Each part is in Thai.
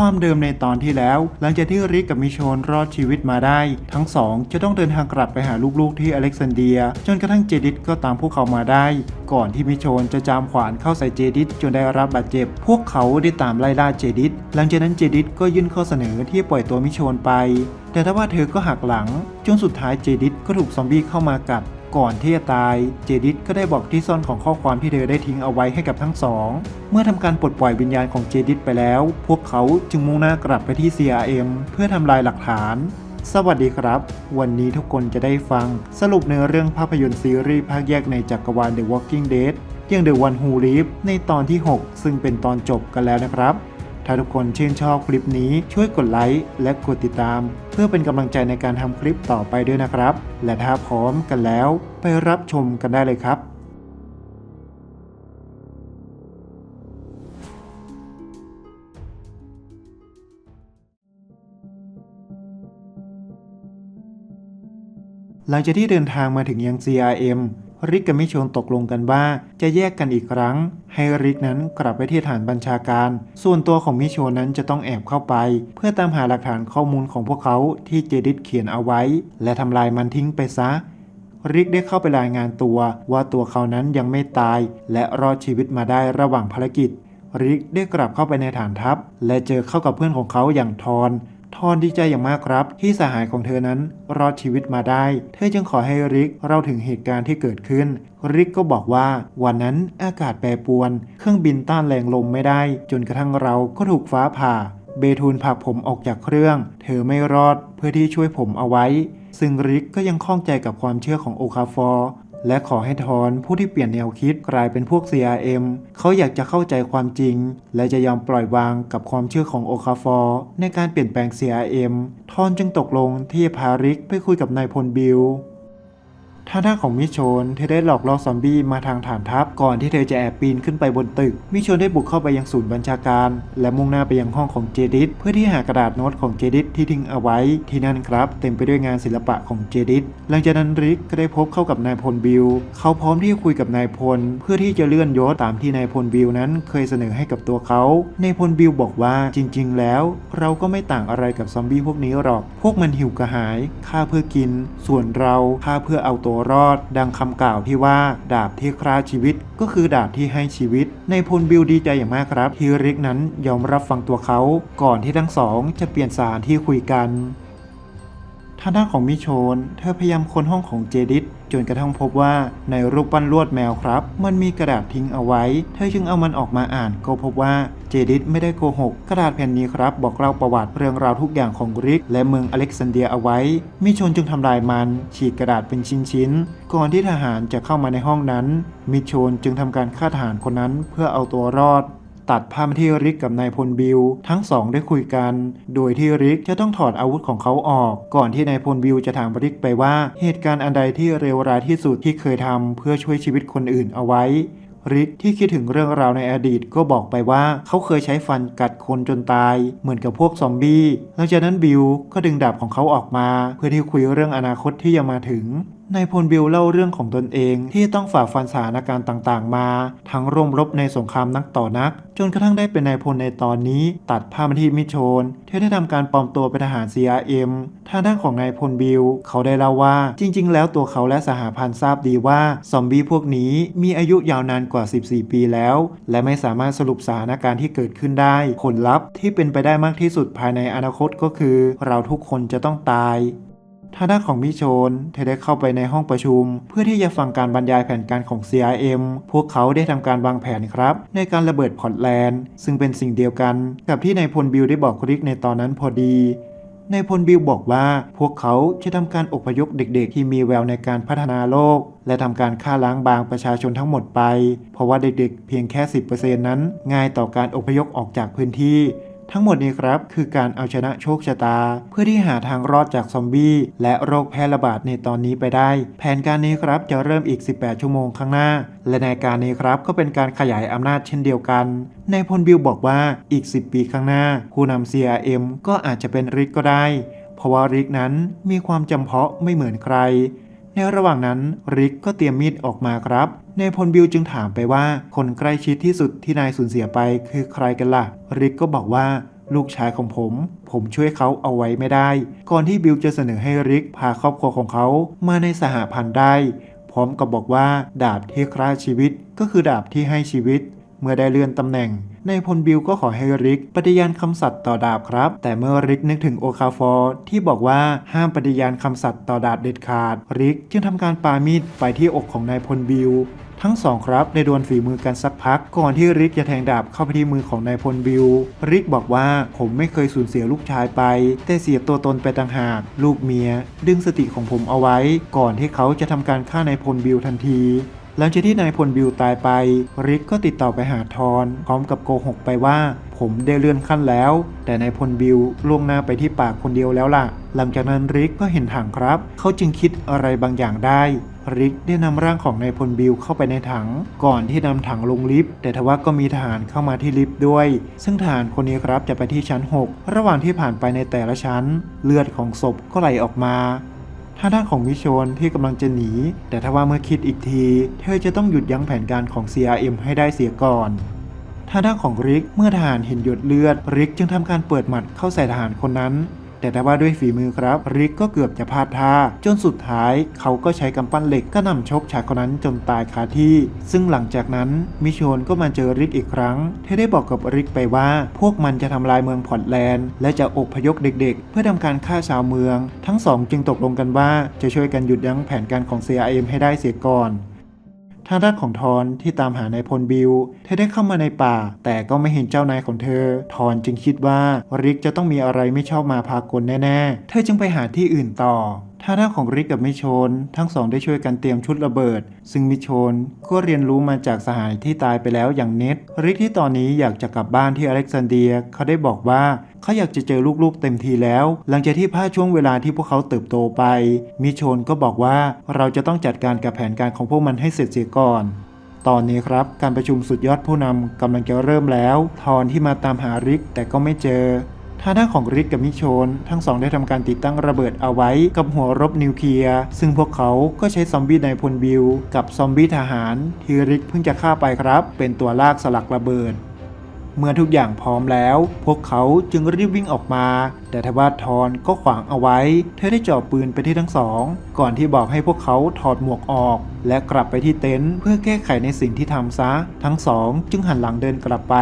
ความเดิมในตอนที่แล้ว หลังจากที่ริกกับมิโชนรอดชีวิตมาได้ ทั้งสองจะต้องเดินทางกลับไปหาลูกๆที่อเล็กซานเดีย จนกระทั่งเจดิสก็ตามพวกเขามาได้ ก่อนที่มิโชนจะจามขวานเข้าใส่เจดิสจนได้รับบาดเจ็บ พวกเขาได้ตามไล่ล่าเจดิสหลังจากนั้นเจดิสก็ยื่นข้อเสนอที่ปล่อยตัวมิโชนไป แต่ถ้าว่าเธอก็หักหลัง จนสุดท้ายเจดิสก็ถูกซอมบี้เข้ามากัด ก่อนที่จะตายเจดิสก็ได้บอกที่ซ่อนของข้อความที่เธอได้ทิ้งเอาไว้ให้กับทั้งสอง เมื่อทำการปลดปล่อยวิญญาณของเจดิสไปแล้ว พวกเขาจึงมุ่งหน้ากลับไปที่ CRM เพื่อทำลายหลักฐาน สวัสดีครับ วันนี้ทุกคนจะได้ฟัง สรุปเนื้อเรื่องภาพยนตร์ซีรีส์ภาคแยกในจักรวาล The Walking Dead ย่าง The One Who Live ในตอนที่ 6 ซึ่งเป็นตอนจบกันแล้วนะครับ ถ้าทุกคนชื่นชอบคลิปนี้ช่วยกดไลค์และกดติดตาม เพื่อเป็นกำลังใจในการทำคลิปต่อไปด้วยนะครับ และถ้าพร้อมกันแล้ว ไปรับชมกันได้เลยครับหลังจากที่เดินทางมาถึงยัง CRM ริกกับมิโชนตกลงกันว่า จะแยกกันอีกครั้ง ให้ริกนั้นกลับไปที่ฐานบัญชาการ ส่วนตัวของมิโชนนั้นจะต้องแอบเข้าไป เพื่อตามหาหลักฐานข้อมูลของพวกเขาที่เจดิสเขียนเอาไว้ และทำลายมันทิ้งไปซะริกได้เข้าไปรายงานตัวว่าตัวเขานั้นยังไม่ตาย และรอดชีวิตมาได้ระหว่างภารกิจ ริกได้กลับเข้าไปในฐานทัพ และเจอเข้ากับเพื่อนของเขาอย่างทอน ทอนดีใจอย่างมากครับ ที่สหายของเธอนั้นรอดชีวิตมาได้ เธอจึงขอให้ริกเล่าถึงเหตุการณ์ที่เกิดขึ้น ริกก็บอกว่าวันนั้นอากาศแปรปรวน เครื่องบินต้านแรงลมไม่ได้ จนกระทั่งเราก็ถูกฟ้าผ่า เบทูลผลักผมออกจากเครื่อง เธอไม่รอดเพื่อที่ช่วยผมเอาไว้ซึ่งริกก็ยังข้องใจกับความเชื่อของโอคาฟอร์ และขอให้ทอนผู้ที่เปลี่ยนแนวคิดกลายเป็นพวก CRM เขาอยากจะเข้าใจความจริง และจะยอมปล่อยวางกับความเชื่อของโอคาฟอร์ในการเปลี่ยนแปลง CRM ทอนจึงตกลงที่พาริกไปคุยกับนายพลบิล ทางด้านของมิโชนเธอได้หลอกล่อซอมบี้มาทางฐานทัพก่อนที่เธอจะแอบปีนขึ้นไปบนตึก มิโชนได้บุกเข้าไปยังศูนย์บัญชาการ และมุ่งหน้าไปยังห้องของเจดิสเพื่อที่หากระดาษโน้ตของเจดิสที่ทิ้งเอาไว้ที่นั่นครับ เต็มไปด้วยงานศิลปะของเจดิสหลังจากนั้นริกก็ได้พบเข้ากับนายพลบิลเขาพร้อมที่จะคุยกับนายพล เพื่อที่จะเลื่อนยศตามที่นายพลบิลนั้นเคยเสนอให้กับตัวเขานายพลบิลบอกว่าจริง ๆ แล้ว เราก็ไม่ต่างอะไรกับซอมบี้พวกนี้หรอก พวกมันหิวกระหายฆ่าเพื่อกิน ส่วนเราฆ่าเพื่อเอาตัวรอด ดังคำกล่าวที่ว่า ดาบที่ฆ่าชีวิต ก็คือดาบที่ให้ชีวิต ในพลบิลดีใจอย่างมากครับที่ริกนั้นยอมรับฟังตัวเขา ก่อนที่ทั้งสอง จะเปลี่ยนสถานที่คุยกันทางด้านของมิโชน เธอพยายามค้นห้องของเจดิสจนกระทั่งพบว่าในรูปปั้นลวดแมวครับ มันมีกระดาษทิ้งเอาไว้ เธอจึงเอามันออกมาอ่านก็พบว่า เจดิสไม่ได้โกหกกระดาษแผ่นนี้ครับ บอกเล่าประวัติเรื่องราวทุกอย่างของริกและเมืองอเล็กซานเดียเอาไว้ มิชนจึงทำลายมัน ฉีกกระดาษเป็นชิ้นๆ ก่อนที่ทหารจะเข้ามาในห้องนั้น มิชนจึงทำการฆ่าทหารคนนั้นเพื่อเอาตัวรอดตัดภาพมาที่ริกกับนายพลบิลทั้งสองได้คุยกัน โดยที่ริกจะต้องถอดอาวุธของเขาออก ก่อนที่นายพลบิลจะถามริกไปว่า เหตุการณ์อันใดที่เลวร้ายที่สุดที่เคยทำเพื่อช่วยชีวิตคนอื่นเอาไว้ ริทที่คิดถึงเรื่องราวในอดีตก็บอกไปว่าเขาเคยใช้ฟันกัดคนจนตาย เหมือนกับพวกซอมบี้หลังจากนั้นบิลก็ดึงดาบของเขาออกมา เพื่อที่คุยเรื่องอนาคตที่ยังมาถึง นายพลบิลเล่าเรื่องของตนเองที่ต้องฝ่าฟันสถานการณ์ต่างๆ มา ทั้งร่วมรบในสงครามนักต่อนัก จนกระทั่งได้เป็นนายพลในตอนนี้ ตัดภาพมาที่มิชนที่ได้ทำการปลอมตัวเป็นทหาร CRM ทางด้านของนายพลบิลเขาได้เล่าว่า จริง ๆ แล้วตัวเขาและสหพันธ์ทราบดีว่าซอมบี้พวกนี้มีอายุยาวนานกว่า 14 ปีแล้ว และไม่สามารถสรุปสถานการณ์ที่เกิดขึ้นได้ ผลลัพธ์ที่เป็นไปได้มากที่สุดภายในอนาคตก็คือ เราทุกคนจะต้องตาย ทางด้านของมิโชนเธอได้เข้าไปในห้องประชุม เพื่อที่จะฟังการบรรยายแผนการของ CRM พวกเขาได้ทำการวางแผนครับ ในการระเบิดพอร์ตแลนด์ ซึ่งเป็นสิ่งเดียวกัน กับที่นายพลบิลได้บอกคริกในตอนนั้นพอดีนายพลบิลบอกว่าพวกเขาจะทำการอพยพเด็กๆ ที่มีแววในการพัฒนาโลก และทำการฆ่าล้างบางประชาชนทั้งหมดไป เพราะว่าเด็กๆ เพียงแค่ 10%นั้นง่ายต่อการอพยพออกจากพื้นที่ ทั้งหมดนี้ครับคือการเอาชนะโชคชะตา เพื่อที่หาทางรอดจากซอมบี้และโรคแพร่ระบาดในตอนนี้ไปได้ แผนการนี้ครับจะเริ่มอีก 18 ชั่วโมงข้างหน้า และในการนี้ครับก็เป็นการขยายอำนาจเช่นเดียวกันนายพลบิลบอกว่าอีก 10 ปีข้างหน้าผู้นำ CRM ก็อาจจะเป็นริกก็ได้ เพราะว่าริกนั้นมีความจำเพาะไม่เหมือนใคร ในระหว่างนั้นริกก็เตรียมมีดออกมาครับนายพลบิลจึงถามไปว่า คนใกล้ชิดที่สุดที่นายสูญเสียไปคือใครกันล่ะ ริกก็บอกว่าลูกชายของผม ผมช่วยเขาเอาไว้ไม่ได้ ก่อนที่บิลจะเสนอให้ริกพาครอบครัวของเขามาในสหพันธ์ได้ พร้อมกับบอกว่าดาบที่ฆ่าชีวิตก็คือดาบที่ให้ชีวิต เมื่อได้เลื่อนตำแหน่ง นายพลบิลก็ขอให้ริกปฏิญาณคำสัตย์ต่อดาบครับ แต่เมื่อริกนึกถึงโอคาฟอร์ที่บอกว่าห้ามปฏิญาณคำสัตย์ต่อดาบเด็ดขาด ริกจึงทำการปามีดไปที่อกของนายพลบิลทั้งสองครับได้ดวลฝีมือกันสักพัก ก่อนที่ริกจะแทงดาบเข้าไปที่มือของนายพลบิลริกบอกว่าผมไม่เคยสูญเสียลูกชายไป แต่เสียตัวตนไปต่างหาก ลูกเมีย ดึงสติของผมเอาไว้ ก่อนที่เขาจะทำการฆ่านายพลบิลทันที หลังจากที่นายพลบิวตายไป ริกก็ติดต่อไปหาทอนพร้อมกับโกหกไปว่า ผมได้เลื่อนขั้นแล้ว แต่นายพลบิวล่วงหน้าไปที่ปากคนเดียวแล้วล่ะ หลังจากนั้นริกก็เห็นถังครับ เขาจึงคิดอะไรบางอย่างได้ ริกได้นำร่างของนายพลบิวเข้าไปในถัง ก่อนที่นำถังลงลิฟต์ แต่ทว่าก็มีทหารเข้ามาที่ลิฟต์ด้วย ซึ่งทหารคนนี้ครับจะไปที่ชั้น 6 ระหว่างที่ผ่านไปในแต่ละชั้น เลือดของศพก็ไหลออกมา ทางด้านของมิชนที่กำลังจะหนี แต่ถ้าว่าเมื่อคิดอีกที เธอจะต้องหยุดยั้งแผนการของ CRM ให้ได้เสียก่อนทางด้านของริกเมื่อทหารเห็นหยดเลือด ริกจึงทำการเปิดหมัดเข้าใส่ทหารคนนั้น แต่ถ้าว่าด้วยฝีมือครับ ริกก็เกือบจะพลาดท่า จนสุดท้ายเขาก็ใช้กำปั้นเหล็กก็นำชกชายคนนั้นจนตายคาที่ ซึ่งหลังจากนั้นมิโชนก็มาเจอริกอีกครั้งเธอได้บอกกับริกไปว่า พวกมันจะทำลายเมืองพอร์ตแลนด์ และจะอบพยพเด็กๆ เพื่อทำการฆ่าชาวเมือง ทั้งสองจึงตกลงกันว่าจะช่วยกันหยุดยั้งแผนการของ CRM ให้ได้เสียก่อน ทางด้านของทอนที่ตามหานายพลบิลเธอได้เข้ามาในป่า แต่ก็ไม่เห็นเจ้านายของเธอ ทอนจึงคิดว่าริกจะต้องมีอะไรไม่ชอบมาพากลแน่ๆ เธอจึงไปหาที่อื่นต่อ ทางด้านของริกกับมิโชน ทั้งสองได้ช่วยกันเตรียมชุดระเบิด ซึ่งมิโชนก็เรียนรู้มาจากสหายที่ตายไปแล้วอย่างเน็ตริกที่ตอนนี้อยากจะกลับบ้านที่อเล็กซานเดีย เขาได้บอกว่าเขาอยากจะเจอลูกๆเต็มทีแล้ว หลังจากที่พลาดช่วงเวลาที่พวกเขาเติบโตไป มิโชนก็บอกว่าเราจะต้องจัดการกับแผนการของพวกมันให้เสร็จเสียก่อนตอนนี้ครับ การประชุมสุดยอดผู้นำกำลังจะเริ่มแล้ว ทอนที่มาตามหาริกแต่ก็ไม่เจอ ทางด้านของริกกับมิโชน ทั้งสองได้ทำการติดตั้งระเบิดเอาไว้กับหัวรบนิวเคลียร์ ซึ่งพวกเขาก็ใช้ซอมบี้ในพลบิลกับซอมบี้ทหารที่ริกเพิ่งจะฆ่าไปครับ เป็นตัวลากสลักระเบิด เมื่อทุกอย่างพร้อมแล้ว พวกเขาจึงรีบวิ่งออกมา แต่ทว่าทอนก็ขวางเอาไว้ เธอได้จ่อปืนไปที่ทั้งสอง ก่อนที่บอกให้พวกเขาถอดหมวกออก และกลับไปที่เต็นท์เพื่อแก้ไขในสิ่งที่ทำซะ ทั้งสองจึงหันหลังเดินกลับไป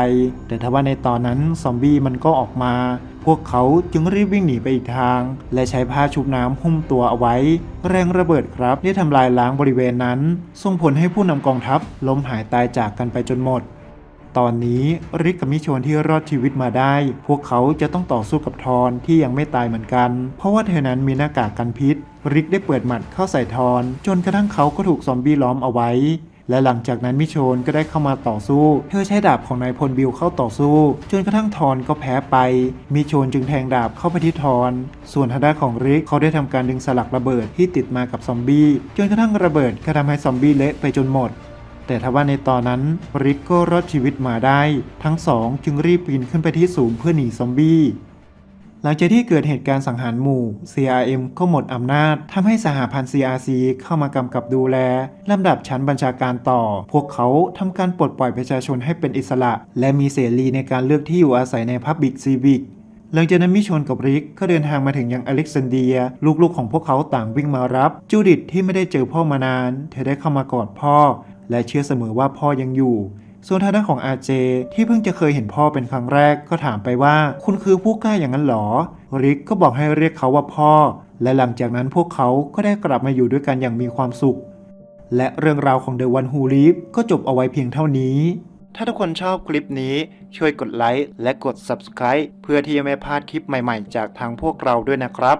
แต่ทว่าในตอนนั้นซอมบี้มันก็ออกมา พวกเขาจึงรีบวิ่งหนีไปอีกทาง และใช้ผ้าชุบน้ำหุ้มตัวเอาไว้ แรงระเบิดครับได้ทำลายล้างบริเวณนั้น ส่งผลให้ผู้นำกองทัพล้มหายตายจากกันไปจนหมด ตอนนี้ริกกับมิชนที่รอดชีวิตมาได้ พวกเขาจะต้องต่อสู้กับทอนที่ยังไม่ตายเหมือนกัน เพราะว่าเธอนั้นมีหน้ากากกันพิษ ริกได้เปิดหมัดเข้าใส่ทอน จนกระทั่งเขาก็ถูกซอมบี้ล้อมเอาไว้ และหลังจากนั้นมิชนก็ได้เข้ามาต่อสู้ เธอใช้ดาบของนายพลบิลเข้าต่อสู้ จนกระทั่งทอนก็แพ้ไป มิชนจึงแทงดาบเข้าไปที่ทอน ส่วนทางด้านของริกเขาได้ทำการดึงสลักระเบิดที่ติดมากับซอมบี้ จนกระทั่งระเบิดก็ทำให้ซอมบี้เละไปจนหมด แต่ทว่าในตอนนั้นริกก็รอดชีวิตมาได้ ทั้งสองจึงรีบปีนขึ้นไปที่สูงเพื่อหนีซอมบี้หลังจากที่เกิดเหตุการณ์สังหารหมู่ CRM ก็หมดอำนาจทำให้สหพันธ์ CRC เข้ามากำกับดูแลลำดับชั้นบัญชาการต่อ พวกเขาทำการปลดปล่อยประชาชนให้เป็นอิสระ และมีเสรีในการเลือกที่อยู่อาศัยใน Public Civic หลังจากนั้นมิชนกับริกก็เดินทางมาถึงยังอเล็กซานเดีย ลูกๆของพวกเขาต่างวิ่งมารับ จูดิตที่ไม่ได้เจอพ่อมานาน เธอได้เข้ามากอดพ่อ และเชื่อเสมอว่าพ่อยังอยู่ ส่วนทางด้านของอาเจ ที่เพิ่งจะเคยเห็นพ่อเป็นครั้งแรกก็ถามไปว่า คุณคือผู้กล้าอย่างนั้นหรอ ริกก็บอกให้เรียกเขาว่าพ่อ และหลังจากนั้นพวกเขาก็ได้กลับมาอยู่ด้วยกันอย่างมีความสุข และเรื่องราวของ The One Who Live ก็จบเอาไว้เพียงเท่านี้ ถ้าทุกคนชอบคลิปนี้ช่วยกดไลค์และกด Subscribe เพื่อที่จะไม่พลาดคลิปใหม่ ๆ จากทางพวกเราด้วยนะครับ